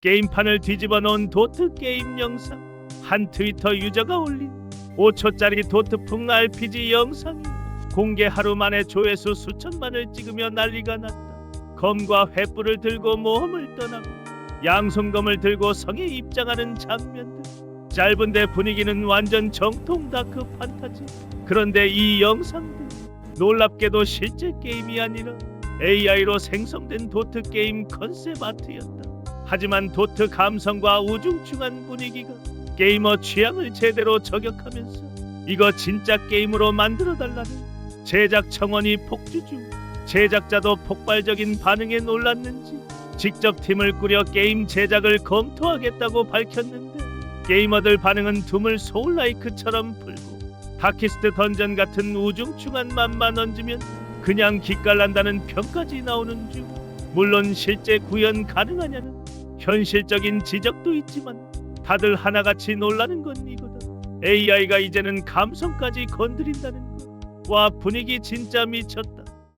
게임판을 뒤집어 놓은 도트 게임 영상. 한 트위터 유저가 올린 5초짜리 도트풍 RPG 영상이 공개 하루 만에 조회수 수천만을 찍으며 난리가 났다. 검과 횃불을 들고 모험을 떠나고 양손검을 들고 성에 입장하는 장면들. 짧은데 분위기는 완전 정통 다크 판타지. 그런데 이 영상들 놀랍게도 실제 게임이 아니라 AI로 생성된 도트 게임 컨셉 아트였다. 하지만 도트 감성과 우중충한 분위기가 게이머 취향을 제대로 저격하면서 이거 진짜 게임으로 만들어 달라는 제작 청원이 폭주 중 제작자도 폭발적인 반응에 놀랐는지 직접 팀을 꾸려 게임 제작을 검토하겠다고 밝혔는데 게이머들 반응은 드물 소울라이크처럼 풀고 다키스트 던전 같은 우중충한 맘만 얹으면 그냥 기깔난다는 평까지 나오는 중 물론 실제 구현 가능하냐는 현실적인 지적도 있지만 다들 하나같이 놀라는 건 이거다. AI가 이제는 감성까지 건드린다는 것 와 분위기 진짜 미쳤다